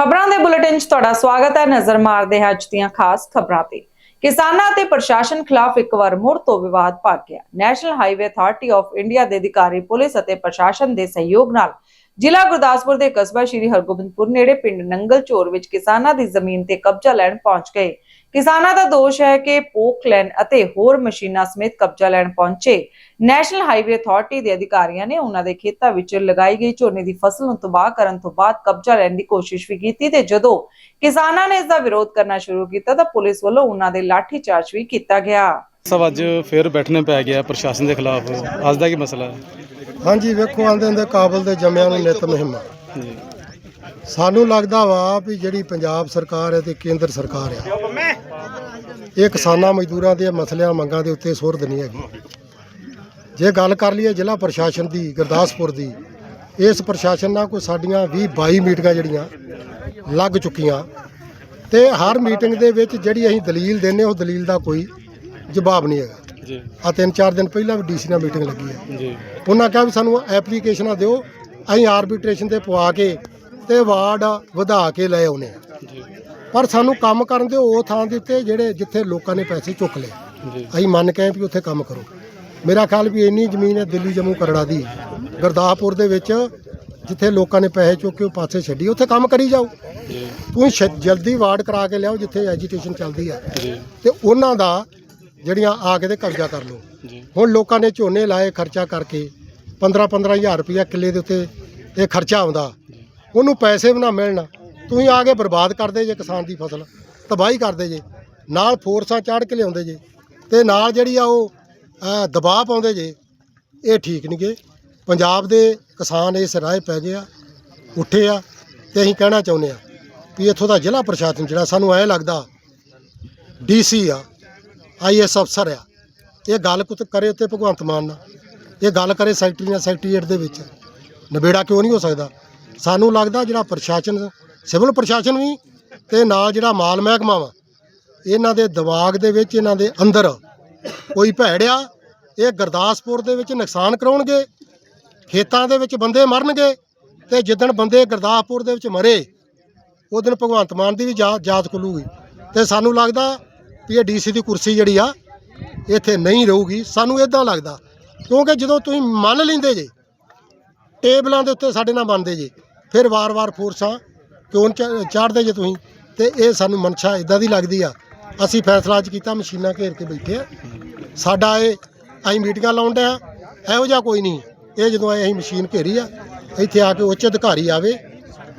ਖਬਰਾਂ ਦੇ ਬੁਲੇਟਿਨ 'ਚ ਤੁਹਾਡਾ ਸਵਾਗਤ ਹੈ। ਨਜ਼ਰ ਮਾਰਦੇ ਹਾਂ ਅੱਜ ਦੀਆਂ ਖਾਸ ਖਬਰਾਂ ਤੇ। ਕਿਸਾਨਾਂ ਤੇ ਪ੍ਰਸ਼ਾਸਨ ਖਿਲਾਫ ਇੱਕ ਵਾਰ ਮੁੜ ਤੋਂ ਵਿਵਾਦ ਭੜ ਗਿਆ। National highway authority of India ਦੇ ਅਧਿਕਾਰੀ, ਪੁਲਿਸ ਅਤੇ ਪ੍ਰਸ਼ਾਸਨ ਦੇ ਸਹਿਯੋਗ ਨਾਲ ਜ਼ਿਲ੍ਹਾ ਗੁਰਦਾਸਪੁਰ ਦੇ ਕਸਬਾ ਸ਼੍ਰੀ ਹਰਗੋਬਿੰਦਪੁਰ ਨੇੜੇ ਪਿੰਡ ਨੰਗਲ ਚੋਰ ਵਿੱਚ ਕਿਸਾਨਾਂ ਦੀ ਜ਼ਮੀਨ ਤੇ ਕਬਜ਼ਾ ਲੈਣ ਪਹੁੰਚ ਗਏ। ਕਿਸਾਨਾਂ ਦਾ ਦੋਸ਼ ਹੈ ਕਿ ਪੋਕਲੈਨ ਅਤੇ ਹੋਰ ਮਸ਼ੀਨਾਂ ਸਮੇਤ ਕਬਜ਼ਾ ਲੈਣ ਪਹੁੰਚੇ ਨੈਸ਼ਨਲ ਹਾਈਵੇ ਅਥਾਰਟੀ ਦੇ ਅਧਿਕਾਰੀਆਂ ਨੇ ਉਹਨਾਂ ਦੇ ਖੇਤਾਂ ਵਿੱਚ ਲਗਾਈ ਗਈ ਝੋਨੇ ਦੀ ਫਸਲ ਨੂੰ ਤਬਾਹ ਕਰਨ ਤੋਂ ਬਾਅਦ ਕਬਜ਼ਾ ਲੈਣ ਦੀ ਕੋਸ਼ਿਸ਼ ਵੀ ਕੀਤੀ ਤੇ ਜਦੋਂ ਕਿਸਾਨਾਂ ਨੇ ਇਸ ਦਾ ਵਿਰੋਧ ਕਰਨਾ ਸ਼ੁਰੂ ਕੀਤਾ ਤਾਂ ਪੁਲਿਸ ਵੱਲੋਂ ਉਹਨਾਂ ਦੇ ਲਾਠੀ ਚਾਰਜ ਵੀ ਕੀਤਾ ਗਿਆ। ਸਭ ਅੱਜ ਫੇਰ ਬੈਠਣੇ ਪੈ ਗਿਆ ਪ੍ਰਸ਼ਾਸਨ ਦੇ ਖਿਲਾਫ। ਅੱਜ ਦਾ ਕੀ ਮਸਲਾ ਹੈ? ਹਾਂਜੀ ਵੇਖੋ ਆਂਦੇ ਹੁੰਦੇ ਕਾਬਲ ਦੇ ਜੰਮਿਆਂ ਨੂੰ ਨਿਤ ਮਹਿਮਾ। ਜੀ। ਸਾਨੂੰ ਲੱਗਦਾ ਵਾ ਵੀ ਜਿਹੜੀ ਪੰਜਾਬ ਸਰਕਾਰ ਹੈ ਤੇ ਕੇਂਦਰ ਸਰਕਾਰ ਆ ਇਹ ਕਿਸਾਨਾਂ ਮਜ਼ਦੂਰਾਂ ਦੇ ਮਸਲਿਆਂ ਮੰਗਾਂ ਦੇ ਉੱਤੇ ਸੁਰਦ ਨਹੀਂ ਹੈਗੀ। ਜੇ ਗੱਲ ਕਰ ਲਈਏ ਜ਼ਿਲ੍ਹਾ ਪ੍ਰਸ਼ਾਸਨ ਦੀ ਗੁਰਦਾਸਪੁਰ ਦੀ ਇਸ ਪ੍ਰਸ਼ਾਸਨ ਨਾਲ ਕੋਈ ਸਾਡੀਆਂ 20 22 ਮੀਟਿੰਗਾਂ ਜਿਹੜੀਆਂ ਲੱਗ ਚੁੱਕੀਆਂ ਤੇ ਹਰ ਮੀਟਿੰਗ ਦੇ ਵਿੱਚ ਜਿਹੜੀ ਅਸੀਂ ਦਲੀਲ ਦਿੰਨੇ ਉਹ ਦਲੀਲ ਦਾ ਕੋਈ ਜਵਾਬ ਨਹੀਂ ਹੈਗਾ। ਜੀ। ਆ ਤਿੰਨ ਚਾਰ ਦਿਨ ਪਹਿਲਾਂ ਵੀ ਡੀਸੀ ਨਾਲ ਮੀਟਿੰਗ ਲੱਗੀ ਹੈ। ਜੀ। ਉਹਨਾਂ ਕਿਹਾ ਵੀ ਸਾਨੂੰ ਐਪਲੀਕੇਸ਼ਨਾਂ ਦਿਓ ਅਸੀਂ ਆਰਬਿਟ੍ਰੇਸ਼ਨ ਤੇ ਪਵਾ ਕੇ ਤੇ ਵਾਰਡ ਵਧਾ ਕੇ ਲੈ ਆਉਨੇ ਆ। ਪਰ ਸਾਨੂੰ ਕੰਮ ਕਰਨ ਦੇ ਉਹ ਥਾਂ ਦੇ ਉੱਤੇ ਜਿਹੜੇ ਜਿੱਥੇ ਲੋਕਾਂ ਨੇ ਪੈਸੇ ਚੁੱਕ ਲਏ ਅਸੀਂ ਮੰਨ ਕੇ ਵੀ ਉੱਥੇ ਕੰਮ ਕਰੋ। ਮੇਰਾ ਖਿਆਲ ਵੀ ਇੰਨੀ ਜ਼ਮੀਨ ਹੈ ਦਿੱਲੀ ਜੰਮੂ ਕਰੜਾ ਦੀ। ਗੁਰਦਾਸਪੁਰ ਦੇ ਵਿੱਚ ਜਿੱਥੇ ਲੋਕਾਂ ਨੇ ਪੈਸੇ ਚੁੱਕ ਕੇ ਉਹ ਪਾਸੇ ਛੱਡੀ ਉੱਥੇ ਕੰਮ ਕਰੀ ਜਾਓ। ਛ- ਜਲਦੀ ਵਾਰਡ ਕਰਾ ਕੇ ਲਿਆਓ ਜਿੱਥੇ ਐਜੀਟੇਸ਼ਨ ਚੱਲਦੀ ਹੈ ਤੇ ਉਹਨਾਂ ਦਾ ਜਿਹੜੀਆਂ ਆ ਕੇ ਤੇ ਕਬਜ਼ਾ ਕਰ ਲਓ। ਹੁਣ ਲੋਕਾਂ ਨੇ ਝੋਨੇ ਲਾਏ ਖਰਚਾ ਕਰਕੇ 15 15000 ਰੁਪਇਆ ਕਿੱਲੇ ਦੇ ਉੱਤੇ ਇਹ ਖਰਚਾ ਆਉਂਦਾ। ਉਹਨੂੰ ਪੈਸੇ ਵੀ ਨਾ ਮਿਲਣ। ਤੁਸੀਂ ਆ ਕੇ ਬਰਬਾਦ ਕਰਦੇ ਜੇ ਕਿਸਾਨ ਦੀ ਫਸਲ, ਤਬਾਹੀ ਕਰਦੇ ਜੇ। ਨਾਲ ਫੋਰਸਾਂ ਚਾੜ ਕੇ ਲਿਆਉਂਦੇ ਜੇ। ਤੇ ਨਾਲ ਜਿਹੜੀ ਆ ਉਹ ਦਬਾਅ ਪਾਉਂਦੇ ਜੇ। ਇਹ ਠੀਕ ਨਹੀਂ ਗੇ। ਪੰਜਾਬ ਦੇ ਕਿਸਾਨ ਇਸ ਰਾਹ ਪੈ ਗਏ ਆ, ਉੱਠੇ ਆ ਤੇ ਅਸੀਂ ਕਹਿਣਾ ਚਾਹੁੰਦੇ ਆ ਵੀ ਇੱਥੋਂ ਦਾ ਜ਼ਿਲ੍ਹਾ ਪ੍ਰਸ਼ਾਸਨ ਜਿਹੜਾ ਸਾਨੂੰ ਐ ਲੱਗਦਾ ਡੀਸੀ ਆ ਆਈਐਸ ਅਫਸਰ ਆ, ਇਹ ਗੱਲ ਕੁਤ ਕਰੇ ਉੱਤੇ ਭਗਵੰਤ ਮਾਨ ਨਾਲ। ਇਹ ਗੱਲ ਕਰੇ ਸੈਕਟਰੀ ਨਾਲ ਸੈਕਟਰੀਏਟ ਦੇ ਵਿੱਚ। ਨਿਬੇੜਾ ਕਿਉਂ ਨਹੀਂ ਹੋ ਸਕਦਾ? ਸਾਨੂੰ ਲੱਗਦਾ ਜਿਹੜਾ ਪ੍ਰਸ਼ਾਸਨ, ਸਿਵਲ ਪ੍ਰਸ਼ਾਸਨ ਵੀ ਤੇ ਨਾਲ ਜਿਹੜਾ ਮਾਲ ਮਹਿਕਮਾ ਵਾ, ਇਹਨਾਂ ਦੇ ਦਿਮਾਗ ਦੇ ਵਿੱਚ, ਇਹਨਾਂ ਦੇ ਅੰਦਰ ਕੋਈ ਭੈੜਿਆ ਇਹ ਗੁਰਦਾਸਪੁਰ ਦੇ ਵਿੱਚ ਨੁਕਸਾਨ ਕਰਾਉਣਗੇ, ਖੇਤਾਂ ਦੇ ਵਿੱਚ ਬੰਦੇ ਮਰਨਗੇ ਤੇ ਜਿੱਦਣ ਬੰਦੇ ਗੁਰਦਾਸਪੁਰ ਦੇ ਵਿੱਚ ਮਰੇ, ਉਹ ਦਿਨ ਭਗਵੰਤ ਮਾਨ ਦੀ ਵੀ ਜਾ- ਜਾਤ ਖੁੱਲੂਗੀ। ਤੇ ਸਾਨੂੰ ਲੱਗਦਾ ਵੀ ਇਹ ਡੀਸੀ ਦੀ ਕੁਰਸੀ ਜਿਹੜੀ ਆ, ਇੱਥੇ ਨਹੀਂ ਰਹੂਗੀ। ਸਾਨੂੰ ਇਦਾਂ ਲੱਗਦਾ, ਕਿਉਂਕਿ ਜਦੋਂ ਤੁਸੀਂ ਮੰਨ ਲੈਂਦੇ ਜੇ, ਟੇਬਲਾਂ ਦੇ ਉੱਤੇ ਸਾਡੇ ਨਾਲ ਬਣਦੇ ਜੇ ਫਿਰ ਵਾਰ-ਵਾਰ ਫੋਰਸਾਂ ਕਿਉਂ ਚ- ਚਾੜਦੇ ਜੇ ਤੁਸੀਂ? ਤੇ ਇਹ ਸਾਨੂੰ ਮਨਸ਼ਾ ਇਦਾਂ ਦੀ ਲੱਗਦੀ ਆ। ਅਸੀਂ ਫੈਸਲਾ ਅੱਜ ਕੀਤਾ, ਮਸ਼ੀਨਾਂ ਘੇਰ ਕੇ ਬੈਠੇ ਆ। ਸਾਡਾ ਇਹ, ਅਸੀਂ ਮੀਟਿੰਗਾਂ ਲਾਉਣ ਡਿਆ ਇਹੋ ਜਿਹਾ ਕੋਈ ਨਹੀਂ। ਇਹ ਜਦੋਂ ਅਸੀਂ ਮਸ਼ੀਨ ਘੇਰੀ ਆ। ਇੱਥੇ ਆ ਕੇ ਉੱਚ ਅਧਿਕਾਰੀ ਆਵੇ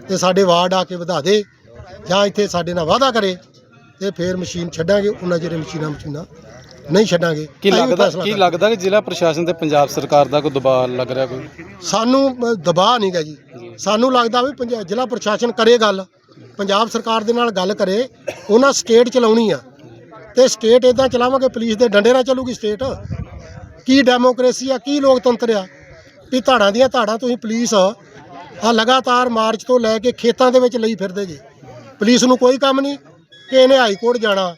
ਤੇ ਸਾਡੇ ਵਾਰਡ ਆ ਕੇ ਵਧਾ ਦੇ ਜਾਂ ਇੱਥੇ ਸਾਡੇ ਨਾਲ ਵਾਅਦਾ ਕਰੇ ਤੇ ਫਿਰ ਮਸ਼ੀਨ ਛੱਡਾਂਗੇ, ਉਹਨਾਂ ਜਿਹੜੇ ਮਸ਼ੀਨਾਂ ਮਸ਼ੀਨਾਂ ਨਹੀਂ ਛੱਡਾਂਗੇ। ਕੀ ਅਸੀਂ ਵੀ ਲੱਗਦਾ ਫੈਸਲਾ ਕੀ ਕਰਾਂਗੇ। ਲੱਗਦਾ ਕਿ ਜ਼ਿਲ੍ਹਾ ਪ੍ਰਸ਼ਾਸਨ ਤੇ ਪੰਜਾਬ ਸਰਕਾਰ ਦਾ ਕੋਈ ਦਬਾਅ ਲੱਗ ਰਿਹਾ ਕੋਈ? ਸਾਨੂੰ ਅ, ਦਬਾਅ ਨਹੀਂ ਗਾ ਜੀ। ਸਾਨੂੰ ਲੱਗਦਾ ਵੀ ਪੰਜਾਬ ਜ਼ਿਲ੍ਹਾ ਪ੍ਰਸ਼ਾਸਨ ਕਰੇ ਗੱਲ। ਪੰਜਾਬ ਸਰਕਾਰ ਦੇ ਨਾਲ ਗੱਲ ਕਰੇ। ਉਹਨਾਂ ਸਟੇਟ ਚਲਾਉਣੀ ਆ। ਤੇ ਸਟੇਟ ਇਦਾਂ ਚਲਾਵਾਂਗੇ ਪੁਲਿਸ ਦੇ ਡੰਡੇ ਨਾਲ ਚੱਲੂਗੀ ਸਟੇਟ। ਕੀ ਡੈਮੋਕ੍ਰੇਸੀ ਆ ਕੀ ਲੋਕਤੰਤਰ ਆ? ਵੀ ਧਾੜਾਂ ਦੀਆਂ ਧਾੜਾਂ ਤੁਸੀਂ ਪੁਲਿਸ ਆ ਲਗਾਤਾਰ ਮਾਰਚ ਤੋਂ ਲੈ ਕੇ ਖੇਤਾਂ ਦੇ ਵਿੱਚ ਲਈ ਫਿਰਦੇ ਜੀ। ਪੁਲਿਸ ਨੂੰ ਕੋਈ ਕੰਮ ਨਹੀਂ। ਕਿਸੇ ਨੇ ਹਾਈ ਕੋਰਟ ਜਾਣਾ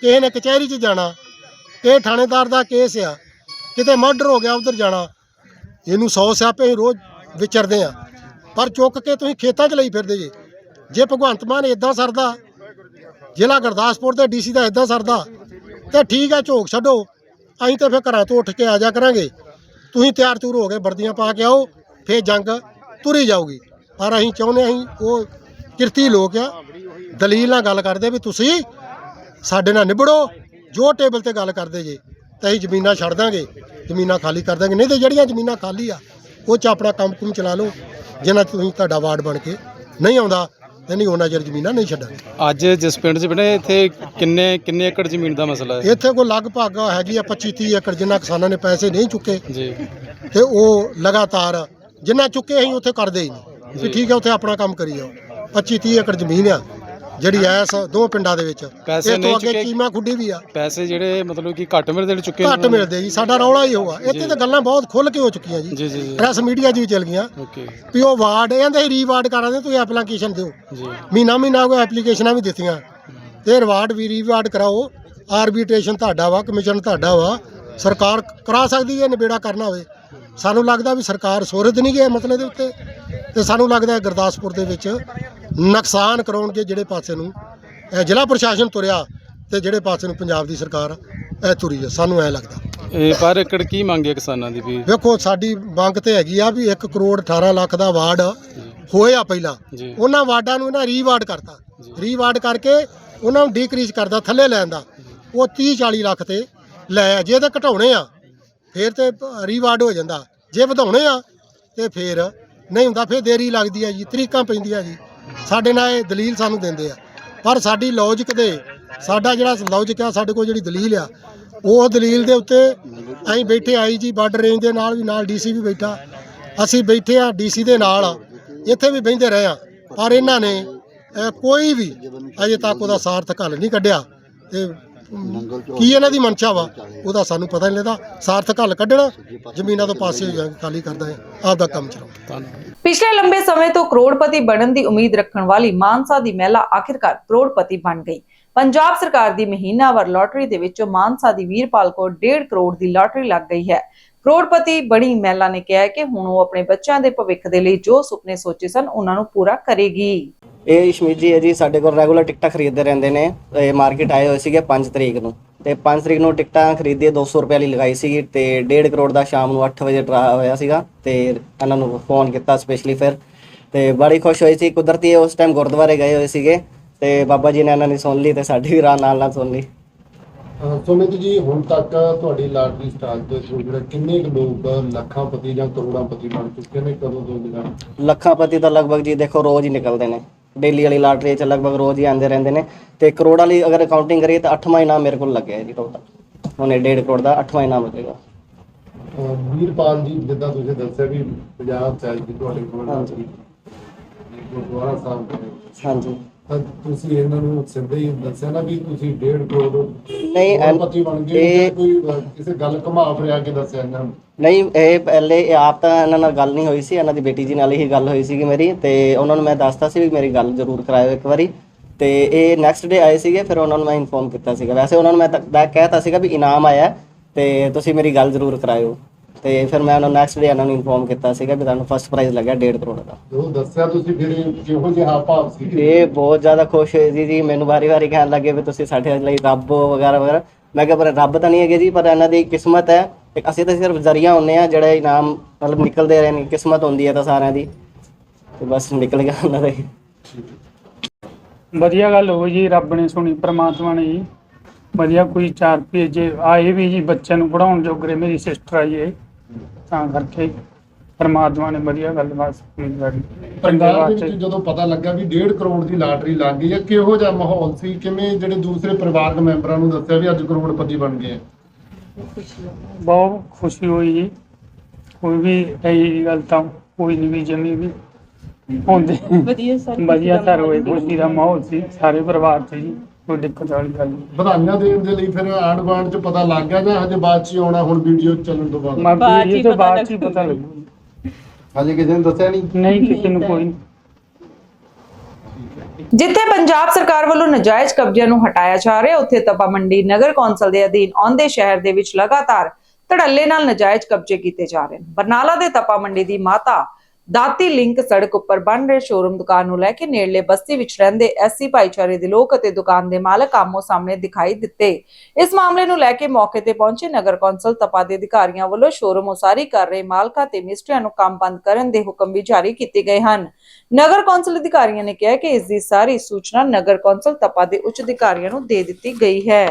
ਕਿਸੇ ਨੇ ਕਚਹਿਰੀ 'ਚ ਜਾਣਾ। ਇਹ ਥਾਣੇਦਾਰ ਦਾ ਕੇਸ ਆ। ਕਿਤੇ ਮਰਡਰ ਹੋ ਗਿਆ, ਉਧਰ ਜਾਣਾ। ਇਹਨੂੰ ਸੌ ਸਿਆਪੇ ਅਸੀਂ ਰੋਜ਼ ਵਿਚਰਦੇ ਆ। ਪਰ ਚੁੱਕ ਕੇ ਤੁਸੀਂ ਖੇਤਾਂ 'ਚ ਲਈ ਫਿਰਦੇ ਜੇ। ਜੇ ਭਗਵੰਤ ਮਾਨ ਇਦਾਂ ਸਰਦਾ, ਜ਼ਿਲ੍ਹਾ ਗੁਰਦਾਸਪੁਰ ਦੇ ਡੀਸੀ ਦਾ ਇਦਾਂ ਸਰਦਾ, ਤੇ ਠੀਕ ਆ, ਝੋਕ ਛੱਡੋ। ਅਸੀਂ ਤੇ ਫਿਰ ਘਰਾਂ ਤੋਂ ਉੱਠ ਕੇ ਆ ਜਾ ਕਰਾਂਗੇ। ਤੁਸੀਂ ਤਿਆਰ ਤੁਰ ਹੋ ਗਏ ਵਰਦੀਆਂ ਪਾ ਕੇ ਆਓ, ਫੇਰ ਜੰਗ ਤੁਰੀ ਜਾਊਗੀ। ਪਰ ਅਸੀਂ ਚਾਹੁੰਦੇ ਅਸੀਂ ਉਹ ਕਿਰਤੀ ਲੋਕ ਆ, ਦਲੀਲ ਨਾਲ ਗੱਲ ਕਰਦੇ ਵੀ ਤੁਸੀਂ ਸਾਡੇ ਨਾਲ ਨਿਬੜੋ ਜੋ ਟੇਬਲ ਤੇ ਗੱਲ ਕਰਦੇ ਜੇ ਤਾਂ ਅਸੀਂ ਜ਼ਮੀਨਾਂ ਛੱਡ ਦਾਂਗੇ ਜ਼ਮੀਨਾਂ ਖਾਲੀ ਕਰ ਦਾਂਗੇ। ਨਹੀਂ ਤੇ ਜਿਹੜੀਆਂ ਜ਼ਮੀਨਾਂ ਖਾਲੀ ਆ ਉਹ ਚ ਆਪਣਾ ਕੰਮ ਕੁਮ ਚਲਾ ਲਓ ਜਿਨ੍ਹਾਂ ਤੁਸੀਂ ਤੁਹਾਡਾ ਵਾਰਡ ਬਣ ਕੇ ਨਹੀਂ ਆਉਂਦਾ ਤੇ ਨਹੀਂ ਉਹਨਾਂ ਚਿਰ ਜ਼ਮੀਨਾਂ ਨਹੀਂ ਛੱਡਾਂਗੇ। ਅੱਜ ਜਿਸ ਪਿੰਡ 'ਚ ਬਣੇ ਇੱਥੇ ਕਿੰਨੇ ਕਿੰਨੇ ਏਕੜ ਜ਼ਮੀਨ ਦਾ ਮਸਲਾ ਹੈ? ਇੱਥੇ ਕੋਈ ਲਗਭਗ ਹੈਗੀ ਆ 25 30 ਏਕੜ ਜਿਨ੍ਹਾਂ ਕਿਸਾਨਾਂ ਨੇ ਪੈਸੇ ਨਹੀਂ ਚੁੱਕੇ। ਜੀ। ਤੇ ਉਹ ਲਗਾਤਾਰ ਜਿੰਨਾ ਚੁੱਕੇ ਅਸੀਂ ਉੱਥੇ ਕਰਦੇ ਹੀ ਨਹੀਂ। ਵੀ ਠੀਕ ਹੈ ਉੱਥੇ ਆਪਣਾ ਕੰਮ ਕਰੀ ਜਾਓ। 25 30 ਏਕੜ ਜ਼ਮੀਨ ਆ ਜਿਹੜੀ ਐਸ ਦੋ ਪਿੰਡਾਂ ਦੇ ਵਿੱਚ। ਪੈਸੇ ਇਹ ਤੋਂ ਨਹੀਂ ਅੱਗੇ ਚੁੱਕੇ। ਚੀਮਾ ਖੁੱਡੀ ਵੀ ਆ। ਪੈਸੇ ਜਿਹੜੇ ਮਤਲਬ ਕਿ ਘੱਟ ਮਿਲਦੇ ਨੇ ਚੁੱਕੇ ਘੱਟ ਮਿਲਦੇ ਜੀ ਸਾਡਾ ਰੌਲਾ ਹੀ ਹੋਆ ਇੱਥੇ ਤਾਂ ਗੱਲਾਂ ਬਹੁਤ ਖੁੱਲ ਕੇ ਹੋ ਚੁੱਕੀਆਂ ਜੀ। ਜੀ ਜੀ ਜੀ। ਪ੍ਰੈਸ ਮੀਡੀਆ 'ਚ ਵੀ ਚੱਲ ਗਈਆਂ। ਓਕੇ। ਵੀ ਉਹ ਵਾਰਡ ਕਹਿੰਦੇ ਸੀ ਰੀਵਾਰਡ ਕਰਾਂਦੇ ਤੁਸੀਂ ਐਪਲੀਕੇਸ਼ਨ ਦਿਓ। ਜੀ। ਮਹੀਨਾ ਮਹੀਨਾ ਕੋਈ ਐਪਲੀਕੇਸ਼ਨਾਂ ਵੀ ਦਿੱਤੀਆਂ। ਤੇ ਰਿਵਾਰਡ ਵੀ ਰੀਵਾਰਡ ਕਰਾਓ। ਆਰਬਿਟ੍ਰੇਸ਼ਨ ਤੁਹਾਡਾ ਵਾ ਕਮਿਸ਼ਨ ਤੁਹਾਡਾ ਵਾ। ਸਰਕਾਰ ਕਰਾ ਸਕਦੀ ਹੈ ਨਿਬੇੜਾ ਕਰਨਾ ਹੋਵੇ। ਸਾਨੂੰ ਲੱਗਦਾ ਵੀ ਸਰਕਾਰ ਸੋਰਦ ਨਹੀਂ ਗਿਆ ਮਸਲੇ ਦੇ ਉੱਤੇ। ਤੇ ਸਾਨੂੰ ਲੱਗਦਾ ਹੈ ਗੁਰਦਾਸਪੁਰ ਦੇ ਵਿੱਚ ਨੁਕਸਾਨ ਕਰਾਉਣਗੇ ਜਿਹੜੇ ਪਾਸੇ ਨੂੰ ਇਹ ਜ਼ਿਲ੍ਹਾ ਪ੍ਰਸ਼ਾਸਨ ਤੁਰਿਆ ਤੇ ਜਿਹੜੇ ਪਾਸੇ ਨੂੰ ਪੰਜਾਬ ਦੀ ਸਰਕਾਰ ਇਹ ਤੁਰੀ ਹੈ ਸਾਨੂੰ ਐ ਲੱਗਦਾ। ਇਹ ਪਰ ਏਕੜ ਕੀ ਮੰਗੇ ਕਿਸਾਨਾਂ ਦੀ ਵੀ? ਵੇਖੋ ਸਾਡੀ ਮੰਗ ਤੇ ਹੈਗੀ ਆ ਵੀ 1 ਕਰੋੜ 18 ਲੱਖ ਦਾ ਵਾਰਡ ਹੋਇਆ ਪਹਿਲਾਂ। ਉਹਨਾਂ ਵਾਰਡਾਂ ਨੂੰ ਇਹਨਾਂ ਰੀਵਾਰਡ ਕਰਤਾ। ਰੀਵਾਰਡ ਕਰਕੇ ਉਹਨਾਂ ਨੂੰ ਡੀਕਰੀਜ਼ ਕਰਦਾ ਥੱਲੇ ਲੈਣ ਦਾ। ਉਹ 30 40 ਲੱਖ ਤੇ ਲੈ ਆ। ਜੇ ਤਾਂ ਘਟਾਉਣੇ ਆ ਫੇਰ ਤੇ ਰੀਵਾਰਡ ਹੋ ਜਾਂਦਾ। ਜੇ ਵਧਾਉਣੇ ਆ ਤੇ ਫੇਰ ਨਹੀਂ ਹੁੰਦਾ। ਫੇਰ ਦੇਰੀ ਲੱਗਦੀ ਆ ਜੀ ਤਰੀਕਾਂ ਪੈਂਦੀਆਂ ਜੀ। ਸਾਡੇ ਨਾਲ ਇਹ ਦਲੀਲ ਸਾਨੂੰ ਦਿੰਦੇ ਆ। ਪਰ ਸਾਡੀ ਲੌਜਿਕ ਦੇ, ਸਾਡਾ ਜਿਹੜਾ ਲੌਜਿਕ ਆ, ਸਾਡੇ ਕੋਲ ਜਿਹੜੀ ਦਲੀਲ ਆ, ਉਹ ਦਲੀਲ ਦੇ ਉੱਤੇ ਅਸੀਂ ਬੈਠੇ ਆਈ ਜੀ ਬਾਰਡਰ ਰੇਂਜ ਦੇ ਨਾਲ ਵੀ ਨਾਲ ਡੀਸੀ ਵੀ ਬੈਠਾ। ਅਸੀਂ ਬੈਠੇ ਆ ਡੀਸੀ ਦੇ ਨਾਲ, ਇੱਥੇ ਵੀ ਬਹਿੰਦੇ ਰਹੇ ਆ। ਪਰ ਇਹਨਾਂ ਨੇ ਕੋਈ ਵੀ ਅਜੇ ਤੱਕ ਉਹਦਾ ਸਾਰਥਕ ਹੱਲ ਨਹੀਂ ਕੱਢਿਆ। ਤੇ ਕੀ ਇਹਨਾਂ ਦੀ ਮਨਸ਼ਾ ਵਾ? ਉਹਦਾ ਸਾਨੂੰ ਪਤਾ ਨਹੀਂ ਲੱਗਦਾ। ਸਾਰਥਕ ਹੱਲ ਕੱਢਣਾ ਜ਼ਮੀਨਾਂ ਤੋਂ ਪਾਸੇ ਹੋ ਜਾਣ ਖਾਲੀ ਕਰਦਾ ਹੈ। ਆਪਦਾ ਕੰਮ ਚਲਾਉਣਾ ਪਿਛਲੇ ਲੰਬੇ ਸਮੇਂ ਤੋਂ ਕਰੋੜਪਤੀ ਬਣਨ ਦੀ ਉਮੀਦ ਰੱਖਣ ਵਾਲੀ ਮਾਨਸਾ ਦੀ ਮਹਿਲਾ ਆਖਿਰਕਾਰ ਕਰੋੜਪਤੀ ਬਣ ਗਈ। ਪੰਜਾਬ ਸਰਕਾਰ ਦੀ ਮਹੀਨਾਵਾਰ ਲਾਟਰੀ ਦੇ ਵਿੱਚੋਂ ਮਾਨਸਾ ਦੀ ਵੀਰਪਾਲ ਕੋਲ 1.5 ਕਰੋੜ ਦੀ ਲਾਟਰੀ ਲੱਗ ਗਈ ਹੈ। ਕਰੋੜਪਤੀ ਬਣੀ ਮਹਿਲਾ ਨੇ ਕਿਹਾ ਕਿ ਹੁਣ ਉਹ ਆਪਣੇ ਬੱਚਿਆਂ ਦੇ ਭਵਿੱਖ ਦੇ ਲਈ ਜੋ ਸੁਪਨੇ ਸੋਚੇ ਸਨ ਉਹਨਾਂ ਨੂੰ ਪੂਰਾ ਕਰੇਗੀ। ਇਹ ਇਸ਼ਮੀਤ ਜੀ ਹੈ ਜੀ ਸਾਡੇ ਕੋਲ ਰੈਗੂਲਰ ਟਿਕਟਾਂ ਖਰੀਦਦੇ ਰਹਿੰਦੇ ਨੇ। ਇਹ ਮਾਰਕੀਟ ਆਏ ਹੋਏ ਸੀਗੇ 5 ਤਰੀਕ ਨੂੰ। ਤੇ 5 ਤਰੀਕ ਨੂੰ ਟਿਕਟਾਂ ਖਰੀਦੀ 200 ਰੁਪਏ ਵਾਲੀ ਲਗਾਈ ਸੀਗੀ ਤੇ 1.5 ਕਰੋੜ ਦਾ ਸ਼ਾਮ ਨੂੰ 8 ਵਜੇ ਡਰਾ ਹੋਇਆ ਸੀਗਾ ਤੇ ਇਹਨਾਂ ਨੂੰ ਫੋਨ ਕੀਤਾ ਸਪੈਸ਼ਲੀ ਫਿਰ। ਤੇ ਬੜੀ ਖੁਸ਼ ਹੋਈ ਸੀ। ਕੁਦਰਤੀ ਉਸ ਟਾਈਮ ਗੁਰਦੁਆਰੇ ਗਏ ਹੋਏ ਸੀਗੇ ਤੇ ਬਾਬਾ ਜੀ ਨੇ ਇਹਨਾਂ ਦੀ ਸੁਣ ਲਈ ਤੇ ਸਾਡੀ ਵੀ ਰਾਹ ਨਾਲ ਨਾਲ ਸੁਣ ਲਈ। ਸੁਮਿਤ ਜੀ ਹੁਣ ਤੱਕ ਤੁਹਾਡੀ ਲਾਟਰੀ ਸਟਾਕ ਦੇ ਥਰੂ ਜਿਹੜੇ ਕਿੰਨੇ ਕੁ ਲੋਕ ਲੱਖਾਂ ਪਤੀ ਜਾਂ ਕਰੋੜਾਂ ਪਤੀ ਬਣ ਚੁੱਕੇ ਨੇ? ਕਦੋਂ ਤੋਂ ਲੱਖਾਂ ਪਤੀ ਤਾਂ ਲਗਭਗ ਜੀ ਦੇਖੋ ਰੋਜ਼ ਹੀ ਨਿਕਲਦੇ ਨੇ। ਡੇਲੀ ਵਾਲੀ ਲਾਟਰੀ 'ਚ ਲਗਭਗ ਰੋਜ਼ ਹੀ ਆਉਂਦੇ ਰਹਿੰਦੇ ਨੇ। ਤੇ ਕਰੋੜ ਵਾਲੀ ਅਗਰ ਕਾਊਂਟਿੰਗ ਕਰੀਏ ਤਾਂ 8ਵਾਂ ਇਨਾਮ ਮੇਰੇ ਕੋਲ ਲੱਗਿਆ ਜੀ ਟੋਟਲ ਉਹਨੇ 1.5 ਕਰੋੜ ਦਾ 8ਵਾਂ ਇਨਾਮ ਲੱਗੇਗਾ ਵੀਰਪਾਲ ਜੀ ਜਿੱਦਾਂ ਤੁਸੀਂ ਦੱਸਿਆ ਵੀ ਪੰਜਾਬ ਚ ਆਈ ਸੀ ਤੁਹਾਡੇ ਕੋਲ ਹਾਂਜੀ। ਲਾਟਰੀ ਗੁਰਦੁਆਰਾ ਸਾਹਿਬ ਦੇ ਹਾਂਜੀ। ਤਾਂ ਤੁਸੀਂ ਇਹਨਾਂ ਨੂੰ ਸਿੱਧੇ ਹੀ ਦੱਸਿਆ ਨਾ ਵੀ ਤੁਸੀਂ 1.5 ਕਰੋੜ ਨਹੀਂ ਐਨ- ਪਤੀ ਬਣ ਗਏ ਇਹ- ਕੋਈ ਕਿਸੇ ਗੱਲ ਘੁਮਾ ਫਿਰਿਆ ਕੇ ਦੱਸਿਆ ਇਹਨਾਂ ਨੂੰ? ਨਹੀਂ ਇਹ ਪਹਿਲੇ ਇਹ ਆਪ ਤਾਂ ਇਹਨਾਂ ਨਾਲ ਗੱਲ ਨਹੀਂ ਹੋਈ ਸੀ ਇਹਨਾਂ ਦੀ ਬੇਟੀ ਜੀ ਨਾਲ ਹੀ ਗੱਲ ਹੋਈ ਸੀਗੀ ਮੇਰੀ ਤੇ ਉਹਨਾਂ ਨੂੰ ਮੈਂ ਦੱਸਤਾ ਸੀ ਵੀ ਮੇਰੀ ਗੱਲ ਜ਼ਰੂਰ ਕਰਾਇਓ ਇੱਕ ਵਾਰੀ। ਤੇ ਇਹ ਨੈਕਸਟ ਡੇ ਆਏ ਸੀਗੇ ਫਿਰ ਉਹਨਾਂ ਨੂੰ ਮੈਂ ਇਨਫੋਰਮ ਕੀਤਾ ਸੀਗਾ। ਵੈਸੇ ਉਹਨਾਂ ਨੂੰ ਮੈਂ ਤਾਂ ਕਹਿਤਾ ਸੀਗਾ ਵੀ ਇਨਾਮ ਆਇਆ ਹੈ ਤੇ ਤੁਸੀਂ ਮੇਰੀ ਗੱਲ ਜ਼ਰੂਰ ਕਰਾਇਓ। ਤੇ ਫਿਰ ਮੈਂ ਉਹਨਾਂ ਨੂੰ ਨੈਕਸਟ ਡੇ ਇਹਨਾਂ ਨੂੰ ਇਨਫੋਰਮ ਕੀਤਾ ਸੀਗਾ ਵੀ ਤੁਹਾਨੂੰ ਫਸਟ ਪ੍ਰਾਈਜ਼ ਲੱਗਿਆ 1.5 ਕਰੋੜ ਦਾ। ਜਦੋਂ ਦੱਸਿਆ ਤੁਸੀਂ ਫਿਰ ਕਿਹੋ ਜਿਹਾ ਭਾਵ ਸੀ? ਇਹ ਬਹੁਤ ਜ਼ਿਆਦਾ ਖੁਸ਼ ਹੋਏ ਸੀ ਜੀ। ਮੈਨੂੰ ਵਾਰੀ-ਵਾਰੀ ਕਹਿਣ ਲੱਗੇ ਵੀ ਤੁਸੀਂ ਸਾਡੇ ਲਈ ਰੱਬ ਹੋ ਵਗੈਰਾ ਵਗੈਰਾ। ਮੈਂ ਕਿਹਾ ਪਰ ਰੱਬ ਤਾਂ ਨਹੀਂ ਹੈਗੇ ਜੀ ਪਰ ਇਹਨਾਂ ਦੀ ਕਿਸਮਤ ਹੈ। ਤੇ ਅਸੀਂ ਤਾਂ ਸਿਰਫ ਜ਼ਰੀਆ ਹੁੰਨੇ ਆ ਜਿਹੜਾ ਇਨਾਮ ਮਤਲਬ ਨਿਕਲਦੇ ਰਹੇ ਨੇ ਕਿਸਮਤ ਹੁੰਦੀ ਹੈ ਤਾਂ ਸਾਰਿਆਂ ਦੀ। ਤੇ ਬਸ ਨਿਕਲ ਗਿਆ ਉਹਨਾਂ ਦਾ ਹੀ। ਵਧੀਆ ਗੱਲ ਹੋ ਜੀ ਰੱਬ ਨੇ ਸੁਣੀ ਪ੍ਰਮਾਤਮਾ ਨੇ ਜੀ। ਵਧੀਆ ਕੋਈ ਚਾਰ ਭੇਜੇ ਆਏ ਵੀ ਜੀ ਬੱਚਿਆਂ ਨੂੰ ਪੜਾਉਣ ਜੋਗਰੇ ਮੇਰੀ ਸਿਸਟਰ ਆਈ ਹੈ। ਤਾਂ ਕਰਕੇ ਪ੍ਰਮਾਤਮਾ ਨੇ ਵਧੀਆ ਗੱਲ ਬਸ ਮੇਰੀ ਪੰਜਾਬ ਦੇ ਵਿੱਚ ਜਦੋਂ ਪਤਾ ਲੱਗਾ ਵੀ 1.5 ਕਰੋੜ ਦੀ ਲਾਟਰੀ ਲੱਗ ਗਈ ਹੈ ਕਿਹੋ ਜਿਹਾ ਮਾਹੌਲ ਸੀ? ਕਿਵੇਂ ਜਿਹੜੇ ਦੂਸਰੇ ਪਰਿਵਾਰਕ ਮੈਂਬਰਾਂ ਨੂੰ ਦੱਸਿਆ ਵੀ ਅੱਜ ਕਰੋੜਪਤੀ ਬਣ ਗਏ ਬਹੁਤ ਖੁਸ਼ੀ ਹੋਈ ਜੀ। ਕੋਈ ਵੀ ਇਹੀ ਗੱਲ ਤਾਂ ਕੋਈ ਨਹੀਂ ਵੀ ਜਮੀ ਵੀ ਹੁੰਦੇ। ਵਧੀਆ ਸਰ ਵਧੀਆ ਤਾਂ ਹੋਏ ਖੁਸ਼ੀ ਦਾ ਮਾਹੌਲ ਸੀ ਸਾਰੇ ਪਰਿਵਾਰ 'ਚ ਜੀ। ਕੋਈ ਦਿੱਕਤ ਵਾਲੀ ਗੱਲ ਨਹੀਂ। ਵਧਾਈਆਂ ਦੇਣ ਦੇ ਲਈ ਫਿਰ ਆਂਢ ਗੁਆਂਢ ਚ ਪਤਾ ਲੱਗ ਗਿਆ ਜਾਂ ਹਜੇ ਬਾਅਦ ਚ ਹੀ ਆਉਣਾ ਹੁਣ ਵੀਡੀਓ ਚੱਲਣ ਤੋਂ ਬਾਅਦ। ਮੈਂ ਬਾਅਦ 'ਚ ਹੀ ਵੀਡੀਓ ਤੋਂ ਪਤਾ ਬਾਅਦ 'ਚ ਹੀ ਪਤਾ ਲੱਗੂ। ਹਜੇ ਕਿਸੇ ਨੇ ਦੱਸਿਆ ਨਹੀਂ? ਨਹੀਂ ਕਿਸੇ ਨੂੰ ਕੋਈ ਜਿੱਥੇ ਪੰਜਾਬ ਸਰਕਾਰ ਵੱਲੋਂ ਨਜਾਇਜ਼ ਕਬਜ਼ਿਆਂ ਨੂੰ ਹਟਾਇਆ ਜਾ ਰਿਹਾ ਉੱਥੇ ਤਪਾ ਮੰਡੀ ਨਗਰ ਕੌਂਸਲ ਦੇ ਅਧੀਨ ਆਉਂਦੇ ਸ਼ਹਿਰ ਦੇ ਵਿੱਚ ਲਗਾਤਾਰ ਧੜੱਲੇ ਨਾਲ ਨਜਾਇਜ਼ ਕਬਜ਼ੇ ਕੀਤੇ ਜਾ ਰਹੇ ਨੇ। ਬਰਨਾਲਾ ਦੇ ਤਪਾ ਮੰਡੀ ਦੀ ਮਾਤਾ ਦਾਤੀ ਲਿੰਕ ਸੜਕ ਉੱਪਰ ਬਣ ਰਹੇ ਸ਼ੋਰੂਮ ਦੁਕਾਨ ਨੂੰ ਲੈ ਕੇ ਨੇੜਲੇ ਬਸਤੀ ਵਿੱਚ ਰਹਿੰਦੇ ਐਸਸੀ ਭਾਈਚਾਰੇ ਦੇ ਲੋਕ ਅਤੇ ਦੁਕਾਨ ਦੇ ਮਾਲਕ ਆਮੋ ਸਾਹਮਣੇ ਦਿਖਾਈ ਦਿੱਤੇ। ਇਸ ਮਾਮਲੇ ਨੂੰ ਲੈ ਕੇ ਮੌਕੇ ਤੇ ਪਹੁੰਚੇ ਨਗਰ ਕੌਂਸਲ ਤਪਾ ਦੇ ਅਧਿਕਾਰੀਆਂ ਵੱਲੋਂ ਸ਼ੋਰੂਮ ਉਸਾਰੀ ਕਰ ਰਹੇ ਮਾਲਕਾਂ ਤੇ ਮਿਸਟਰੀਆਂ ਨੂੰ ਕੰਮ ਬੰਦ ਕਰਨ ਦੇ ਹੁਕਮ ਵੀ ਜਾਰੀ ਕੀਤੇ ਗਏ ਹਨ। ਨਗਰ ਕੌਂਸਲ ਅਧਿਕਾਰੀਆਂ ਨੇ ਕਿਹਾ ਕਿ ਇਸ ਦੀ ਸਾਰੀ ਸੂਚਨਾ ਨਗਰ ਕੌਂਸਲ ਤਪਾ ਦੇ ਉੱਚ ਅਧਿਕਾਰੀਆਂ ਨੂੰ ਦੇ ਦਿੱਤੀ ਗਈ ਹੈ।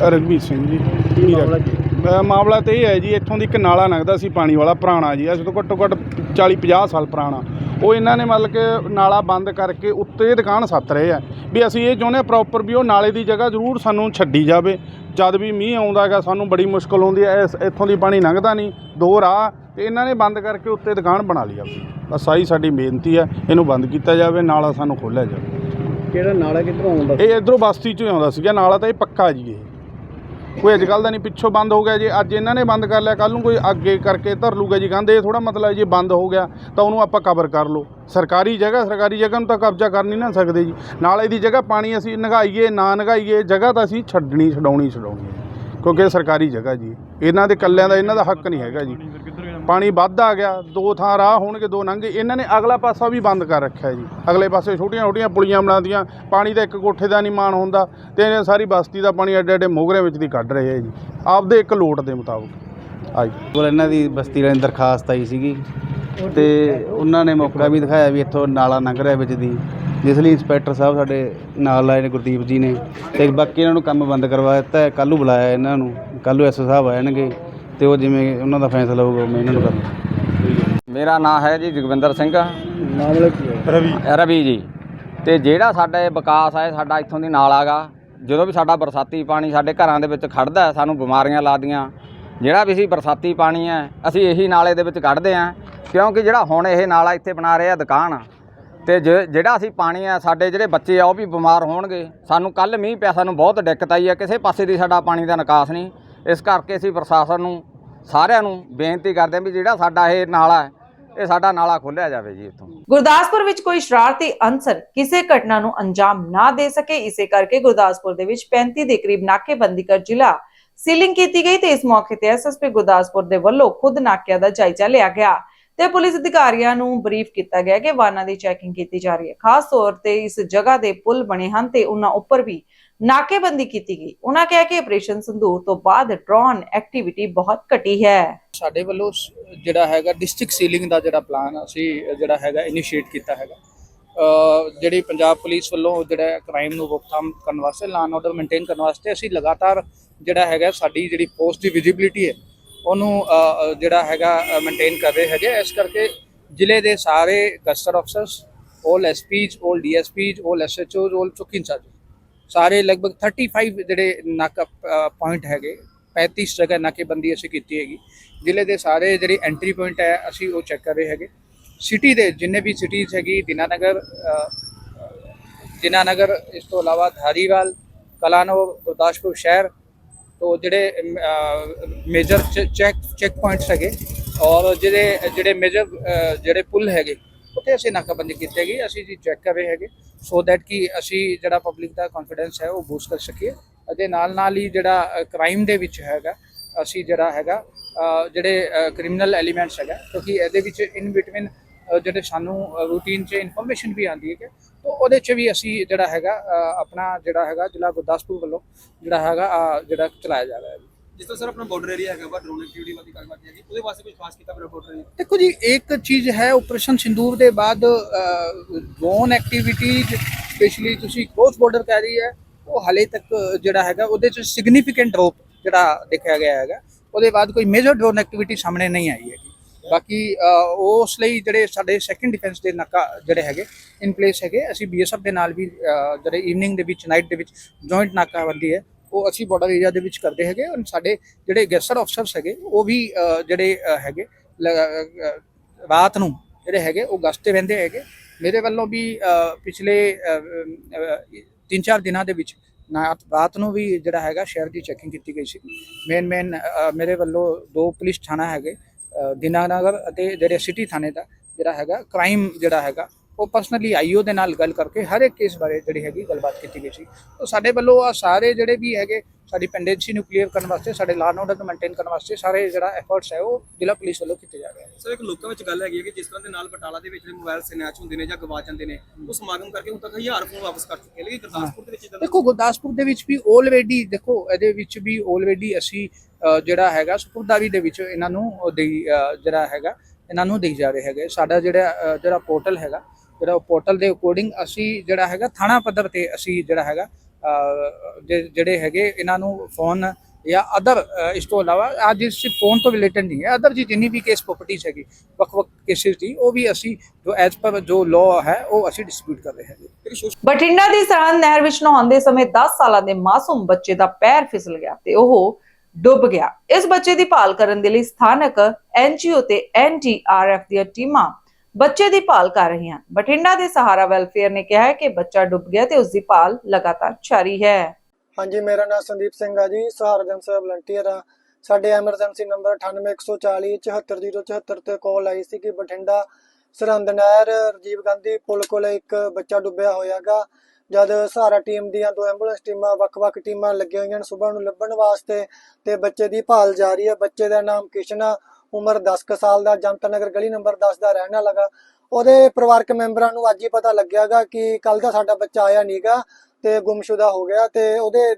ਰਘਵੀਰ ਸਿੰਘ ਜੀ ਮਾਮਲਾ ਮਾਮਲਾ ਤੇ ਇਹ ਹੈ ਜੀ ਇੱਥੋਂ ਦੀ ਇੱਕ ਨਾਲਾ ਲੰਘਦਾ ਸੀ ਪਾਣੀ ਵਾਲਾ ਪੁਰਾਣਾ ਜੀ। ਅੱਜ ਤੋਂ ਘੱਟੋ ਘੱਟ 40 50 ਸਾਲ ਪੁਰਾਣਾ। ਉਹ ਇਹਨਾਂ ਨੇ ਮਤਲਬ ਕਿ ਨਾਲਾ ਬੰਦ ਕਰਕੇ ਉੱਤੇ ਦੁਕਾਨ ਸੱਤ ਰਹੇ ਆ। ਵੀ ਅਸੀਂ ਇਹ ਚਾਹੁੰਦੇ ਆ ਪ੍ਰੋਪਰ ਵੀ ਉਹ ਨਾਲੇ ਦੀ ਜਗ੍ਹਾ ਜ਼ਰੂਰ ਸਾਨੂੰ ਛੱਡੀ ਜਾਵੇ। ਜਦ ਵੀ ਮੀਂਹ ਆਉਂਦਾ ਹੈਗਾ ਸਾਨੂੰ ਬੜੀ ਮੁਸ਼ਕਲ ਆਉਂਦੀ ਹੈ। ਇਸ ਇੱਥੋਂ ਦੀ ਪਾਣੀ ਲੰਘਦਾ ਨਹੀਂ। ਦੋ ਰਾਹ ਤੇ ਇਹਨਾਂ ਨੇ ਬੰਦ ਕਰਕੇ ਉੱਤੇ ਦੁਕਾਨ ਬਣਾ ਲਈ ਆਪਣੀ। ਬਸ ਆਹੀ ਸਾਡੀ ਬੇਨਤੀ ਹੈ ਇਹਨੂੰ ਬੰਦ ਕੀਤਾ ਜਾਵੇ ਨਾਲਾ ਸਾਨੂੰ ਖੋਲ੍ਹਿਆ ਜਾਵੇ। ਕਿਹੜਾ ਨਾਲਾ ਕਿੱਧਰੋਂ ਆਉਂਦਾ ਇਹ ਇਧਰੋਂ ਬਸਤੀ ਚੋਂ ਆਉਂਦਾ ਸੀਗਾ ਨਾਲਾ ਤਾਂ ਇਹ ਪੱਕਾ ਜੀ ਇਹ। ਕੋਈ ਅੱਜ ਕੱਲ੍ਹ ਦਾ ਨਹੀਂ, ਪਿੱਛੋਂ ਬੰਦ ਹੋ ਗਿਆ ਜੇ। ਅੱਜ ਇਹਨਾਂ ਨੇ ਬੰਦ ਕਰ ਲਿਆ ਕੱਲ ਨੂੰ ਕੋਈ ਅੱਗੇ ਕਰਕੇ ਧਰ ਲੂਗਾ ਜੀ। ਕਹਿੰਦੇ ਇਹ ਥੋੜਾ ਮਤਲਬ ਜੇ ਬੰਦ ਹੋ ਗਿਆ, ਤਾਂ ਉਹਨੂੰ ਆਪਾਂ ਕਵਰ ਕਰ ਲਓ। ਸਰਕਾਰੀ ਜਗ੍ਹਾ ਸਰਕਾਰੀ ਜਗ੍ਹਾ ਨੂੰ ਤਾਂ ਕਬਜ਼ਾ ਕਰ ਨਹੀਂ ਨਾ ਸਕਦੇ ਜੀ। ਨਾਲੇ ਦੀ ਜਗ੍ਹਾ ਪਾਣੀ ਅਸੀਂ ਨਗਾਈਏ, ਨਾ ਨਗਾਈਏ, ਜਗ੍ਹਾ ਤਾਂ ਅਸੀਂ ਛੱਡਣੀ, ਛਡਾਉਣੀ ਛਡਾਉਣੀ ਕਿਉਂਕਿ ਇਹ ਸਰਕਾਰੀ ਜਗ੍ਹਾ ਜੀ। ਇਹਨਾਂ ਦੇ ਕੱਲਿਆਂ ਦਾ, ਇਹਨਾਂ ਦਾ ਹੱਕ ਨਹੀਂ ਹੈਗਾ ਜੀ। ਪਾਣੀ ਵੱਧ ਆ ਗਿਆ, ਦੋ ਥਾਂ ਰਾਹ ਹੋਣਗੇ, ਦੋ ਲੰਘੇ ਇਹਨਾਂ ਨੇ ਅਗਲਾ ਪਾਸਾ ਵੀ ਬੰਦ ਕਰ ਰੱਖਿਆ ਜੀ। ਅਗਲੇ ਪਾਸੇ ਛੋਟੀਆਂ ਛੋਟੀਆਂ ਪੁਲੀਆਂ ਬਣਾਉਂਦੀਆਂ, ਪਾਣੀ ਦਾ ਇੱਕ ਕੋਠੇ ਦਾ ਨਹੀਂ ਮਾਣ ਹੁੰਦਾ ਤੇ ਇਹਨੇ ਸਾਰੀ ਬਸਤੀ ਦਾ ਪਾਣੀ ਐਡੇ ਐਡੇ ਮੋਗਰਿਆਂ ਵਿੱਚ ਦੀ ਕੱਢ ਰਹੇ ਆ ਜੀ। ਆਪਦੇ ਇੱਕ ਲੋਟ ਦੇ ਮੁਤਾਬਕ। ਆ ਜੀ ਕੋਲ ਇਹਨਾਂ ਦੀ ਬਸਤੀ ਵਾਲਿਆਂ ਦੀ ਦਰਖਾਸਤ ਆਈ ਸੀਗੀ ਤੇ ਉਹਨਾਂ ਨੇ ਮੌਕਾ ਵੀ ਦਿਖਾਇਆ ਵੀ ਇੱਥੋਂ ਨਾਲਾ ਲੰਘ ਰਿਹਾ ਵਿੱਚ ਦੀ, ਜਿਸ ਲਈ ਇੰਸਪੈਕਟਰ ਸਾਹਿਬ ਸਾਡੇ ਨਾਲ ਆਏ ਨੇ, ਗੁਰਦੀਪ ਜੀ ਨੇ ਤੇ ਬਾਕੀ ਇਹਨਾਂ ਨੂੰ ਕੰਮ ਬੰਦ ਕਰਵਾ ਦਿੱਤਾ ਕੱਲ੍ਹ ਨੂੰ ਬੁਲਾਇਆ ਇਹਨਾਂ ਨੂੰ, ਕੱਲ੍ਹ ਨੂੰ ਐਸਓ ਸਾਹਿਬ ਆਣਗੇ ਤੇ ਉਹ ਜਿਵੇਂ ਉਹਨਾਂ ਦਾ ਫੈਸਲਾ ਹੋਊਗਾ ਮੈਂ ਇਹਨਾਂ ਨੂੰ ਕਰਨਾ ਮੇਰਾ ਨਾਮ ਹੈ ਜੀ ਜਗਵਿੰਦਰ ਸਿੰਘ। ਮਾਮਲਾ ਕੀ ਹੈ? ਰਵੀ। ਰਵੀ ਜੀ। ਤੇ ਜਿਹੜਾ ਸਾਡਾ ਇਹ ਵਿਕਾਸ ਹੈ ਸਾਡਾ ਇੱਥੋਂ ਦੀ ਨਾਲਾ ਗਾ ਜਦੋਂ ਵੀ ਸਾਡਾ ਬਰਸਾਤੀ ਪਾਣੀ ਸਾਡੇ ਘਰਾਂ ਦੇ ਵਿੱਚ ਖੜਦਾ ਹੈ, ਸਾਨੂੰ ਬਿਮਾਰੀਆਂ ਲੱਗਦੀਆਂ। ਜਿਹੜਾ ਵੀ ਅਸੀਂ ਬਰਸਾਤੀ ਪਾਣੀ ਹੈ ਅਸੀਂ ਇਹੀ ਨਾਲੇ ਦੇ ਵਿੱਚ ਕੱਢਦੇ ਹਾਂ। ਕਿਉਂਕਿ ਜਿਹੜਾ ਹੁਣ ਇਹ ਨਾਲਾ ਇੱਥੇ ਬਣਾ ਰਹੇ ਆ ਦੁਕਾਨ ਤੇ ਜ- ਜਿਹੜਾ ਅਸੀਂ ਪਾਣੀ ਆ ਸਾਡੇ ਜਿਹੜੇ ਬੱਚੇ ਆ ਉਹ ਵੀ ਬਿਮਾਰ ਹੋਣਗੇ। ਸਾਨੂੰ ਕੱਲ ਮੀਂਹ ਪਿਆ ਸਾਨੂੰ ਬਹੁਤ ਦਿੱਕਤ ਆਈ ਹੈ। ਕਿਸੇ ਪਾਸੇ ਦੀ ਸਾਡਾ ਪਾਣੀ ਦਾ ਨਿਕਾਸ ਨਹੀਂ। ਇਸ ਕਰਕੇ ਅਸੀਂ ਪ੍ਰਸ਼ਾਸਨ ਨੂੰ ਸਾਰਿਆਂ ਨੂੰ ਬੇਨਤੀ ਕਰਦੇ ਹਾਂ ਵੀ ਜਿਹੜਾ ਸਾਡਾ ਇਹ ਨਾਲਾ ਹੈ, ਇਹ ਸਾਡਾ ਨਾਲਾ ਖੋਲ੍ਹਿਆ ਜਾਵੇ ਜੀ ਇੱਥੋਂ। ਗੁਰਦਾਸਪੁਰ ਵਿੱਚ ਕੋਈ ਸ਼ਰਾਰਤੀ ਅਨਸਰ ਕਿਸੇ ਘਟਨਾ ਨੂੰ ਅੰਜਾਮ ਨਾ ਦੇ ਸਕੇ, ਇਸੇ ਕਰਕੇ ਗੁਰਦਾਸਪੁਰ ਦੇ ਵਿੱਚ 35 ਦੇ ਕਰੀਬ ਨਾਕੇਬੰਦੀ ਕਰ ਜ਼ਿਲ੍ਹਾ ਸੀਲਿੰਗ ਕੀਤੀ ਗਈ ਤੇ ਇਸ ਮੌਕੇ ਤੇ ਐਸਐਸਪੀ ਗੁਰਦਾਸਪੁਰ ਦੇ ਵੱਲੋਂ ਖੁਦ ਨਾਕਿਆਂ ਦਾ ਜਾਇਜ਼ਾ ਲਿਆ ਗਿਆ ਤੇ ਪੁਲਿਸ ਅਧਿਕਾਰੀਆਂ ਨੂੰ ਬਰੀਫ ਕੀਤਾ ਗਿਆ ਕਿ ਵਾਹਨਾਂ ਦੀ ਚੈਕਿੰਗ ਕੀਤੀ ਜਾ ਰਹੀ ਹੈ। ਖਾਸ ਤੌਰ ਤੇ ਇਸ ਜਗ੍ਹਾ ਦੇ ਪੁਲ ਬਣੇ ਹਨ ਤੇ ਉਹਨਾਂ ਉੱਪਰ ਵੀ ਨਾਕੇਬੰਦੀ ਕੀਤੀ ਗਈ ਉਹਨਾਂ ਕਿਹਾ ਕਿ ਆਪਰੇਸ਼ਨ ਸੰਦੂਰ ਤੋਂ ਬਾਅਦ ਡਰੋਨ ਐਕਟੀਵਿਟੀ ਬਹੁਤ ਘਟੀ ਹੈ ਸਾਡੇ ਵੱਲੋਂ ਸ- ਜਿਹੜਾ ਹੈਗਾ ਡਿਸਟ੍ਰਿਕਟ ਸੀਲਿੰਗ ਦਾ ਜਿਹੜਾ ਪਲਾਨ ਅਸੀਂ ਜਿਹੜਾ ਹੈਗਾ ਇਨੀਸ਼ੀਏਟ ਕੀਤਾ ਹੈਗਾ ਅ, ਜਿਹੜੀ ਪੰਜਾਬ ਪੁਲਿਸ ਵੱਲੋਂ ਜਿਹੜਾ ਕ੍ਰਾਈਮ ਨੂੰ ਰੋਕਥਾਮ ਕਰਨ ਵਾਸਤੇ ਲਾਅ ਆਰਡਰ ਮੇਨਟੇਨ ਕਰਨ ਵਾਸਤੇ ਅਸੀਂ ਲਗਾਤਾਰ ਜਿਹੜਾ ਹੈਗਾ ਸਾਡੀ ਜਿਹੜੀ ਪੋਸਟ ਦੀ ਵਿਜ਼ਿਬਿਲਿਟੀ ਹੈ ਉਹਨੂੰ ਅ, ਅ, ਜਿਹੜਾ ਹੈਗਾ ਮੇਨਟੇਨ ਕਰ ਰਹੇ ਹੈਗੇ ਇਸ ਕਰਕੇ ਜ਼ਿਲ੍ਹੇ ਦੇ ਸਾਰੇ ਗਸਟਰ ਅਫਸਰਸ 올 ਐਸਪੀਜ਼ 올 ਡੀਐਸਪੀਜ਼ 올 ਐਸਐਚਓਜ਼ 올 ਚੌਕੀ ਇੰਚਾਰਜ ਸਾਰੇ ਲਗਭਗ 35 ਜਿਹੜੇ ਨਾਕਾ ਪੁਆਇੰਟ ਹੈਗੇ 35 ਜਗ੍ਹਾ ਨਾਕੇਬੰਦੀ ਅਸੀਂ ਕੀਤੀ ਹੈਗੀ। ਜ਼ਿਲ੍ਹੇ ਦੇ ਸਾਰੇ ਜਿਹੜੇ ਐਂਟਰੀ ਪੁਆਇੰਟ ਹੈ ਅਸੀਂ ਉਹ ਚੈੱਕ ਕਰ ਰਹੇ ਹੈਗੇ। ਸਿਟੀ ਦੇ ਜਿੰਨੇ ਵੀ ਸਿਟੀਜ਼ ਹੈਗੀ ਦੀਨਾਨਗਰ ਅ, ਦੀਨਾਨਗਰ ਇਸ ਤੋਂ ਇਲਾਵਾ ਧਾਰੀਵਾਲ ਕਲਾਨੌਰ ਗੁਰਦਾਸਪੁਰ ਸ਼ਹਿਰ ਤੋਂ ਜਿਹੜੇ ਮੇਜਰ ਚੈੱਕ ਚੈੱਕ ਪੁਆਇੰਟਸ ਹੈਗੇ। ਔਰ ਜਿਹੜੇ ਜਿਹੜੇ ਮੇਜਰ ਜਿਹੜੇ ਪੁਲ ਹੈਗੇ ਉੱਥੇ ਅਸੀਂ ਨਾਕਾਬੰਦੀ ਕੀਤੀ ਗਈ ਅਸੀਂ ਜੀ ਚੈੱਕ ਕਰ ਰਹੇ ਹੈਗੇ ਸੋ ਦੈਟ ਕਿ ਅਸੀਂ ਜਿਹੜਾ ਪਬਲਿਕ ਦਾ ਕੌਨਫੀਡੈਂਸ ਹੈ ਉਹ ਬੂਸਟ ਕਰ ਸਕੀਏ। ਅਤੇ ਨਾਲ ਨਾਲ ਹੀ ਜਿਹੜਾ ਕ੍ਰਾਈਮ ਦੇ ਵਿੱਚ ਹੈਗਾ, ਅਸੀਂ ਜਿਹੜਾ ਹੈਗਾ ਜਿਹੜੇ ਕ੍ਰਿਮੀਨਲ ਐਲੀਮੈਂਟਸ ਹੈਗਾ, ਕਿਉਂਕਿ ਇਹਦੇ ਵਿੱਚ ਇਨ ਬਿਟਵੀਨ ਜਿਹੜੇ ਸਾਨੂੰ ਰੂਟੀਨ 'ਚ ਇਨਫੋਰਮੇਸ਼ਨ ਵੀ ਆਉਂਦੀ ਹੈ ਕਿ ਤਾਂ ਉਹਦੇ 'ਚ ਵੀ ਅਸੀਂ ਜਿਹੜਾ ਹੈਗਾ ਆਪਣਾ ਜਿਹੜਾ ਹੈਗਾ ਜ਼ਿਲ੍ਹਾ ਗੁਰਦਾਸਪੁਰ ਵੱਲੋਂ ਜਿਹੜਾ ਹੈਗਾ ਜਿਹੜਾ ਚਲਾਇਆ ਜਾ ਰਿਹਾ ਹੈ। ਜਿਸ ਤਰ੍ਹਾਂ ਸਰ ਆਪਣਾ ਬਾਰਡਰ ਏਰੀਆ ਹੈਗਾ ਵਾ ਡਰੋਨ ਐਕਟੀਵਿਟੀ ਵਾਲੀ ਗੱਲਬਾਤ ਹੈਗੀ। ਉਹਦੇ ਵਾਸਤੇ ਕੁਝ ਖਾਸ ਕੀਤਾ ਮੇਰਾ ਬਾਰਡਰ ਏਰੀਆ ਦੇਖੋ ਜੀ, ਇੱਕ ਚੀਜ਼ ਹੈ ਆਪਰੇਸ਼ਨ ਸਿੰਦੂਰ ਦੇ ਬਾਅਦ ਡਰੋਨ ਐਕਟੀਵਿਟੀ ਸਪੈਸ਼ਲੀ ਤੁਸੀਂ ਕ੍ਰੋਸ ਬਾਰਡਰ ਕਹਿ ਰਹੀ ਹੈ, ਉਹ ਹਲੇ ਤੱਕ ਜਿਹੜਾ ਹੈਗਾ, ਉਹਦੇ ਚ ਸਿਗਨੀਫੀਕੈਂਟ ਡ੍ਰੌਪ ਜਿਹੜਾ ਦੇਖਿਆ ਗਿਆ ਹੈਗਾ, ਉਹਦੇ ਬਾਅਦ ਕੋਈ ਮੇਜਰ ਡਰੋਨ ਐਕਟੀਵਿਟੀ ਸਾਹਮਣੇ ਨਹੀਂ ਆਈ ਹੈਗੀ। ਬਾਕੀ ਉਸ ਲਈ ਜਿਹੜੇ ਸਾਡੇ ਸੈਕੰਡ ਡਿਫੈਂਸ ਦੇ ਨਾਕਾ ਜਿਹੜੇ ਹੈਗੇ ਇਨ ਪਲੇਸ ਹੈਗੇ, ਅਸੀਂ ਬੀਐਸਐਫ ਦੇ ਨਾਲ ਵੀ ਜਿਹੜੇ ਈਵਨਿੰਗ ਦੇ ਵਿੱਚ ਨਾਈਟ ਦੇ ਵਿੱਚ ਜੁਆਇੰਟ ਨਾਕਾਬੰਦੀ ਹੈ। ਉਹ ਅਸੀਂ ਬਾਰਡਰ ਏਰੀਆ ਦੇ ਵਿੱਚ ਕਰਦੇ ਹੈਗੇ ਔਰ ਸਾਡੇ ਜਿਹੜੇ ਗੈਸਰ ਅਫਸਰਸ ਹੈਗੇ ਉਹ ਵੀ ਜਿਹੜੇ ਹੈਗੇ ਲ- ਰਾਤ ਨੂੰ ਜਿਹੜੇ ਹੈਗੇ ਉਹ ਗਸਤੇ ਤੇ ਰਹਿੰਦੇ ਹੈਗੇ। ਮੇਰੇ ਵੱਲੋਂ ਵੀ ਪਿਛਲੇ 3-4 ਦਿਨਾਂ ਦੇ ਵਿੱਚ ਨਾ ਰਾਤ ਨੂੰ ਵੀ ਜਿਹੜਾ ਹੈਗਾ ਸ਼ਹਿਰ ਦੀ ਚੈਕਿੰਗ ਕੀਤੀ ਗਈ ਸੀ। ਮੇਨ ਮੇਨ ਮੇਰੇ ਵੱਲੋਂ ਦੋ ਪੁਲਿਸ ਥਾਣਾ ਹੈਗੇ ਅ, ਦੀਨਾਨਗਰ ਅਤੇ ਜਿਹੜੇ ਸਿਟੀ ਥਾਣੇ ਦਾ ਜਿਹੜਾ ਹੈਗਾ ਕ੍ਰਾਈਮ ਜਿਹੜਾ ਹੈਗਾ ਉਹ ਪਰਸਨਲੀ ਆਈਓ ਦੇ ਨਾਲ ਗੱਲ ਕਰਕੇ ਹਰ ਇੱਕ ਕੇਸ ਬਾਰੇ ਜਿਹੜੀ ਹੈਗੀ ਗੱਲਬਾਤ ਕੀਤੀ ਗਈ ਸੀ। ਤਾਂ ਸਾਡੇ ਵੱਲੋਂ ਆ ਸਾਰੇ ਜਿਹੜੇ ਵੀ ਹੈਗੇ ਸਾਡੀ ਪੈਂਡੈਂਸੀ ਨੂੰ ਕਲੀਅਰ ਕਰਨ ਵਾਸਤੇ ਸਾਡੇ ਲਾਅ ਆਰਡਰ ਨੂੰ ਮੇਨਟੇਨ ਕਰਨ ਵਾਸਤੇ ਸਾਰੇ ਜਿਹੜਾ ਐਫਰਟਸ ਹੈ ਉਹ ਜ਼ਿਲ੍ਹਾ ਪੁਲਿਸ ਵੱਲੋਂ ਕੀਤੇ ਜਾ ਰਹੇ ਹਨ ਸਰ ਇੱਕ ਲੋਕਾਂ ਵਿੱਚ ਗੱਲ ਹੈਗੀ ਹੈ ਕਿ ਜਿਸ ਤਰ੍ਹਾਂ ਦੇ ਨਾਲ ਬਟਾਲਾ ਦੇ ਵਿੱਚ ਮੋਬਾਈਲ ਸਨੈਚ ਹੁੰਦੇ ਨੇ ਜਾਂ ਗਵਾ ਜਾਂਦੇ ਨੇ ਉਹ ਸਮਾਗਮ ਕਰਕੇ ਹੁਣ ਤੱਕ ਹਜ਼ਾਰ ਫੋਨ ਵਾਪਸ ਕਰ ਚੁੱਕੇ ਲੇਕਿਨ ਗੁਰਦਾਸਪੁਰ ਦੇ ਵਿੱਚ ਦੇਖੋ ਗੁਰਦਾਸਪੁਰ ਦੇ ਵਿੱਚ ਵੀ ਆਲਰੇਡੀ ਦੇਖੋ ਇਹਦੇ ਵਿੱਚ ਵੀ ਆਲਰੇਡੀ ਅਸੀਂ ਜਿਹੜਾ ਹੈਗਾ ਸਪੁਰਦਾਰੀ ਦੇ ਵਿੱਚ ਇਹਨਾਂ ਨੂੰ ਜਿਹੜਾ ਹੈਗਾ ਇਹਨਾਂ ਨੂੰ ਦੇਈ ਜਾ ਰਹੇ ਹੈਗੇ। ਸਾਡਾ ਜਿਹੜਾ ਜਿਹੜਾ ਪੋਰਟਲ ਹੈਗਾ ਜਿਹੜਾ ਪੋਰਟਲ ਦੇ ਅਕੋਰਡਿੰਗ ਅਸੀਂ ਜਿਹੜਾ ਹੈਗਾ ਥਾਣਾ ਪੱਧਰ ਤੇ ਅਸੀਂ ਜਿਹੜਾ ਹੈਗਾ ਜਿਹੜੇ ਹੈਗੇ ਇਹਨਾਂ ਨੂੰ ਫੋਨ ਜਾਂ ਅਦਰ ਇਸ ਤੋਂ ਇਲਾਵਾ ਅੱਜ ਇਸ ਫੋਨ ਤੋਂ ਰਿਲੇਟਡ ਨਹੀਂ ਹੈ ਅਦਰ ਜੀ ਜਿੰਨੀ ਵੀ ਕੇਸ ਪ੍ਰੋਪਰਟੀਜ਼ ਹੈਗੀ ਵੱਖ-ਵੱਖ ਕੇਸਿਸ ਦੀ ਉਹ ਵੀ ਅਸੀਂ ਜੋ ਐਜ਼ ਪਰ ਜੋ ਲਾਅ ਹੈ ਉਹ ਅਸੀਂ ਡਿਸਪਿਊਟ ਕਰ ਰਹੇ ਹੈਗੇ। ਬਠਿੰਡਾ ਦੀ ਸਰਹੰਦ ਨਹਿਰ ਵਿੱਚ ਨਹਾਉਂਦੇ ਸਮੇਂ 10 ਸਾਲਾਂ ਦੇ ਮਾਸੂਮ ਬੱਚੇ ਦਾ ਪੈਰ ਫਿਸਲ ਗਿਆ ਤੇ ਉਹ ਡੁੱਬ ਗਿਆ। ਇਸ ਬੱਚੇ ਦੀ ਭਾਲ ਕਰਨ ਦੇ ਲਈ ਸਥਾਨਕ ਐਨਜੀਓ ਤੇ ਐਨਡੀਆਰਐਫ ਦੀਆਂ ਟੀਮਾਂ ਬੱਚੇ ਦੀ ਭਾਲ ਕਰ ਰਹੀਆਂ ਬਠਿੰਡਾ ਦੇ ਸਹਾਰਾ ਵੈਲਫੇਅਰ ਨੇ ਕਿਹਾ ਹੈ ਕਿ ਬੱਚਾ ਡੁੱਬ ਗਿਆ ਤੇ ਉਸ ਦੀ ਭਾਲ ਲਗਾਤਾਰ ਜਾਰੀ ਹੈ। ਹਾਂਜੀ, ਮੇਰਾ ਨਾਮ ਸੰਦੀਪ ਸਿੰਘ ਆ ਜੀ, ਸਹਾਰਾ ਜਨ ਵਲੰਟੀਅਰ ਆ। ਸਾਡੇ ਐਮਰਜੈਂਸੀ ਨੰਬਰ 98140 74074 ਤੇ ਕਾਲ ਆਈ ਸੀ ਕਿ ਬਠਿੰਡਾ ਸਰਹੰਦ ਨਹਿਰ, ਰਾਜੀਵ ਗਾਂਧੀ ਪੁਲ ਕੋਲ ਇੱਕ ਬੱਚਾ ਡੁੱਬਿਆ ਹੋਇਆਗਾ ਜਦ ਸਹਾਰਾ ਟੀਮ ਦੀਆਂ ਦੋ ਐਂਬੂਲੈਂਸ ਟੀਮਾਂ, ਵੱਖ-ਵੱਖ ਟੀਮਾਂ ਲੱਗੀਆਂ ਹੋਈਆਂ ਨੇ ਸੁਬਾਹ ਨੂੰ ਲੱਭਣ ਵਾਸਤੇ ਤੇ ਬੱਚੇ ਦੀ ਭਾਲ ਜਾਰੀ ਹੈ ਬੱਚੇ ਦਾ ਨਾਮ ਕਿਸ਼ਨ ਆ ਉਮਰ 10 ਕੁ ਸਾਲ ਦਾ ਜਨਤਾ ਨਗਰ ਗਲੀ ਨੰਬਰ 10 ਦਾ ਰਹਿਣ ਵਾਲਾ ਗਾ। ਉਹਦੇ ਪਰਿਵਾਰਕ ਮੈਂਬਰਾਂ ਨੂੰ ਅੱਜ ਹੀ ਪਤਾ ਲੱਗਿਆਗਾ ਕਿ ਕੱਲ ਦਾ ਸਾਡਾ ਬੱਚਾ ਆਇਆ ਨਹੀਂਗਾ ਤੇ ਗੁੰਮਸ਼ੁਦਾ ਹੋ ਗਿਆ ਤੇ ਉਹਦੇ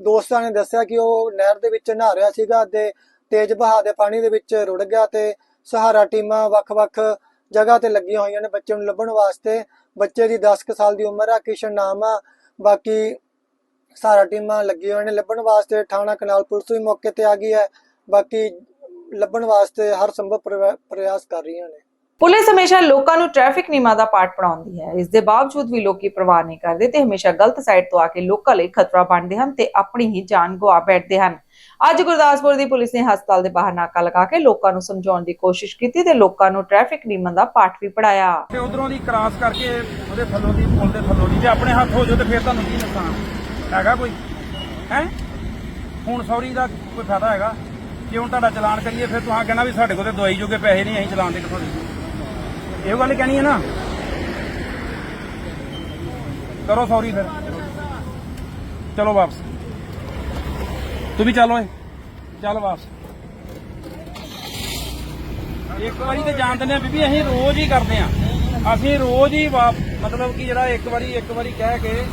ਦੋਸਤਾਂ ਨੇ ਦੱਸਿਆ ਕਿ ਉਹ ਨਹਿਰ ਦੇ ਵਿੱਚ ਨਹਾ ਰਿਹਾ ਸੀਗਾ ਤੇ ਤੇਜ਼ ਵਹਾਅ ਦੇ ਪਾਣੀ ਦੇ ਵਿੱਚ ਰੁੜ ਗਿਆ ਤੇ ਸਹਾਰਾ ਟੀਮਾਂ ਵੱਖ-ਵੱਖ ਜਗ੍ਹਾ ਤੇ ਲੱਗੀਆਂ ਹੋਈਆਂ ਨੇ ਬੱਚੇ ਨੂੰ ਲੱਭਣ ਵਾਸਤੇ। ਬੱਚੇ ਦੀ 10 ਕੁ ਸਾਲ ਦੀ ਉਮਰ ਆ, ਕਿਸ਼ਨ ਨਾਮ ਆ, ਬਾਕੀ ਸਾਰਾ ਟੀਮਾਂ ਲੱਗੀਆਂ ਹੋਈਆਂ ਨੇ ਲੱਭਣ ਵਾਸਤੇ। ਥਾਣਾ ਕਨਾਲ ਪੁਲਿਸ ਵੀ ਮੌਕੇ ਤੇ ਆ ਗਈ ਹੈ। ਬਾਕੀ ਲੱਭਣ ਵਾਸਤੇ ਹਰ ਸੰਭਵ ਪ੍ਰਯਾਸ ਕਰ ਰਹੀਆਂ ਨੇ। ਪੁਲਿਸ ਹਮੇਸ਼ਾ ਲੋਕਾਂ ਨੂੰ ਟ੍ਰੈਫਿਕ ਨਿਯਮਾਂ ਦਾ ਪਾਠ ਪੜਾਉਂਦੀ ਹੈ। ਇਸ ਦੇ ਬਾਵਜੂਦ ਵੀ ਲੋਕੀ ਪਰਵਾਹ ਨਹੀਂ ਕਰਦੇ ਤੇ ਹਮੇਸ਼ਾ ਗਲਤ ਸਾਈਡ ਤੋਂ ਆ ਕੇ ਲੋਕਾਂ ਲਈ ਖਤਰਾ ਬਣਦੇ ਹਨ ਤੇ ਆਪਣੀ ਹੀ ਜਾਨ ਗਵਾ ਬੈਠਦੇ ਹਨ। ਅੱਜ ਗੁਰਦਾਸਪੁਰ ਦੀ ਪੁਲਿਸ ਨੇ ਹਸਪਤਾਲ ਦੇ ਬਾਹਰ ਨਾਕਾ ਲਗਾ ਕੇ ਲੋਕਾਂ ਨੂੰ ਸਮਝਾਉਣ ਦੀ ਕੋਸ਼ਿਸ਼ ਕੀਤੀ ਤੇ ਲੋਕਾਂ ਨੂੰ ਟ੍ਰੈਫਿਕ ਨਿਯਮਾਂ ਦਾ ਪਾਠ ਵੀ ਪੜਾਇਆ ਤੇ ਉਧਰੋਂ ਦੀ ਕ੍ਰਾਸ ਕਰਕੇ ਉਹਦੇ ਥੱਲੋਂ ਦੀ ਪੁਲ ਦੇ ਥੱਲੋਂ ਦੀ ਜੇ ਆਪਣੇ ਹੱਥ ਹੋ ਜਾਓ ਤੇ ਫਿਰ ਤੁਹਾਨੂੰ ਕੀ ਨੁਕਸਾਨ ਹੈਗਾ ਕੋਈ? ਹੈ? ਹੁਣ ਸੌਰੀ ਦਾ ਕੋਈ ਫਾਇਦਾ ਹੈਗਾ? ਜੇ ਹੁਣ ਤੁਹਾਡਾ ਚਲਾਨ ਕਰੀਏ? ਫਿਰ ਤੁਸੀਂ ਕਹਿਣਾ ਵੀ ਸਾਡੇ ਕੋਲ ਤੇ ਦਵਾਈ ਜੋਗੇ ਪੈਸੇ ਨਹੀਂ, ਅਸੀਂ ਚਲਾਨ ਦੇ ਕਿੱਥੋਂ ਦੇ ਇਹ ਗੱਲ ਕਹਿਣੀ ਹੈ ਨਾ? ਕਰੋ ਸੌਰੀ ਫਿਰ। ਚਲੋ ਵਾਪਸ। ਤੂੰ ਵੀ ਚੱਲ ਓਏ। ਚੱਲ ਵਾਪਸ। ਇੱਕ ਵਾਰੀ ਤੇ ਜਾਣ ਦਿੰਦੇ ਆ ਬੀਬੀ, ਅਸੀਂ ਰੋਜ਼ ਹੀ ਕਰਦੇ ਆ ਅਸੀਂ ਰੋਜ਼ ਹੀ ਵਾਪ- ਮਤਲਬ ਕਿ ਜਿਹੜਾ ਇੱਕ ਵਾਰੀ ਇੱਕ ਵਾਰੀ ਕਹਿ ਕੇ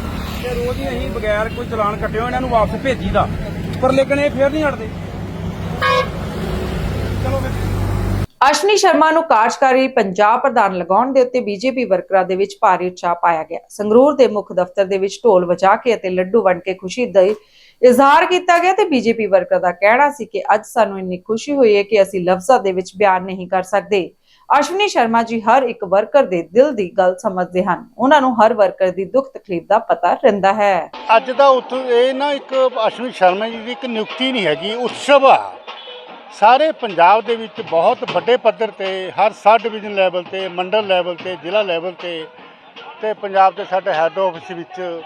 ਤੇ ਰੋਜ਼ ਹੀ ਅਸੀਂ ਬਗੈਰ ਕੋਈ ਚਲਾਨ ਕੱਟਿਓ ਇਹਨਾਂ ਨੂੰ ਵਾਪਸ ਭੇਜੀਦਾ ਪਰ ਲੇਕਿਨ ਇਹ ਫੇਰ ਨਹੀਂ ਹਟਦੇ। ਅਸ਼ਨੀ ਸ਼ਰਮਾ ਨੂੰ ਕਾਰਜਕਾਰੀ ਪੰਜਾਬ ਪ੍ਰਧਾਨ ਲਗਾਉਣ ਦੇ ਉੱਤੇ ਬੀਜੇਪੀ ਵਰਕਰਾਂ ਦੇ ਵਿੱਚ ਭਾਰੀ ਉਤਸ਼ਾਹ ਪਾਇਆ ਗਿਆ। ਸੰਗਰੂਰ ਦੇ ਮੁੱਖ ਦਫ਼ਤਰ ਦੇ ਵਿੱਚ ਢੋਲ ਵਜਾ ਕੇ ਅਤੇ ਲੱਡੂ ਵੰਡ ਕੇ ਖੁਸ਼ੀ ਦਾ ਇਜ਼ਹਾਰ ਕੀਤਾ ਗਿਆ ਤੇ ਬੀਜੇਪੀ ਵਰਕਰ ਦਾ ਕਹਿਣਾ ਸੀ ਕਿ ਅੱਜ ਸਾਨੂੰ ਇੰਨੀ ਖੁਸ਼ੀ ਹੋਈ ਹੈ ਕਿ ਅਸੀਂ ਲਫ਼ਜ਼ਾਂ ਦੇ ਵਿੱਚ ਬਿਆਨ ਨਹੀਂ ਕਰ ਸਕਦੇ। ਅਸ਼ਵਨੀ ਸ਼ਰਮਾ ਜੀ ਹਰ ਇੱਕ ਵਰਕਰ ਦੇ ਦਿਲ ਦੀ ਗੱਲ ਸਮਝਦੇ ਹਨ। ਉਹਨਾਂ ਨੂੰ ਹਰ ਵਰਕਰ ਦੀ ਦੁੱਖ ਤਕਲੀਫ ਦਾ ਪਤਾ ਰਹਿੰਦਾ ਹੈ। ਅੱਜ ਦਾ ਉੱਥ ਇਹ ਨਾ ਇੱਕ ਅਸ਼ਵਨੀ ਸ਼ਰਮਾ ਜੀ ਦੀ ਇੱਕ ਨਿਯੁਕਤੀ ਨਹੀਂ ਹੈਗੀ, ਉਤਸਵ ਆ। ਸਾਰੇ ਪੰਜਾਬ ਦੇ ਵਿੱਚ ਬਹੁਤ ਵੱਡੇ ਪੱਧਰ ਤੇ, ਹਰ ਸਬ ਡਿਵੀਜ਼ਨ ਲੈਵਲ ਤੇ, ਮੰਡਲ ਲੈਵਲ ਤੇ, ਜ਼ਿਲ੍ਹਾ ਲੈਵਲ ਤੇ ਤੇ ਪੰਜਾਬ ਦੇ ਸਾਡੇ ਹੈੱਡ ਆਫਿਸ ਵਿੱਚ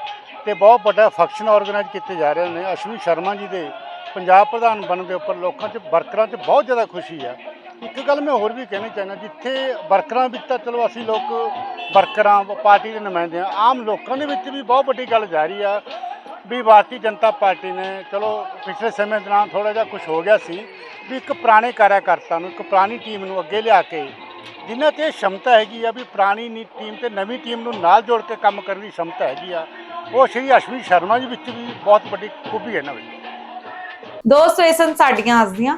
ਤੇ ਬਹੁਤ ਵੱਡਾ ਫੰਕਸ਼ਨ ਆਰਗੇਨਾਈਜ਼ ਕੀਤੇ ਜਾ ਰਹੇ ਨੇ। ਅਸ਼ਵਨੀ ਸ਼ਰਮਾ ਜੀ ਦੇ ਪੰਜਾਬ ਪ੍ਰਧਾਨ ਬਣਨ ਦੇ ਉੱਪਰ ਲੋਕਾਂ 'ਚ, ਵਰਕਰਾਂ 'ਚ ਬਹੁਤ ਜ਼ਿਆਦਾ ਖੁਸ਼ੀ ਆ। ਇੱਕ ਗੱਲ ਮੈਂ ਹੋਰ ਵੀ ਕਹਿਣੀ ਚਾਹੁੰਦਾ, ਜਿੱਥੇ ਵਰਕਰਾਂ ਵਿੱਚ ਤਾਂ ਚਲੋ ਅਸੀਂ ਲੋਕ ਵਰਕਰਾਂ, ਪਾਰਟੀ ਦੇ ਨੁਮਾਇੰਦੇ ਆ ਆਮ ਲੋਕਾਂ ਦੇ ਵਿੱਚ ਵੀ ਬਹੁਤ ਵੱਡੀ ਗੱਲ ਜਾ ਰਹੀ ਆ ਵੀ ਭਾਰਤੀ ਜਨਤਾ ਪਾਰਟੀ ਨੇ ਚਲੋ ਪਿਛਲੇ ਸਮੇਂ ਦੌਰਾਨ ਥੋੜਾ ਜਿਹਾ ਕੁਝ ਹੋ ਗਿਆ ਸੀ ਵੀ ਇੱਕ ਪੁਰਾਣੇ ਕਾਰਿਆਕਰਤਾ ਨੂੰ, ਇੱਕ ਪੁਰਾਣੀ ਟੀਮ ਨੂੰ ਅੱਗੇ ਲਿਆ ਕੇ ਜਿਨ੍ਹਾਂ ਤੇ ਇਹ ਸ਼ਮਤਾ ਹੈਗੀ ਆ ਵੀ ਪੁਰਾਣੀ ਨੀ ਟੀਮ ਤੇ ਨਵੀਂ ਟੀਮ ਨੂੰ ਨਾਲ ਜੋੜ ਕੇ ਕੰਮ ਕਰਨ ਦੀ ਸ਼ਮਤਾ ਹੈਗੀ ਆ, ਉਹ ਸ਼੍ਰੀ ਅਸ਼ਵਨੀ ਸ਼ਰਮਾ ਜੀ ਵਿੱਚ ਵੀ ਬਹੁਤ ਵੱਡੀ ਖੂਬੀ ਹੈ ਇਹਨਾਂ ਵਿੱਚ। ਦੋਸਤੋ ਇਹ ਸਨ ਸਾਡੀਆਂ ਅੱਜ ਦੀਆਂ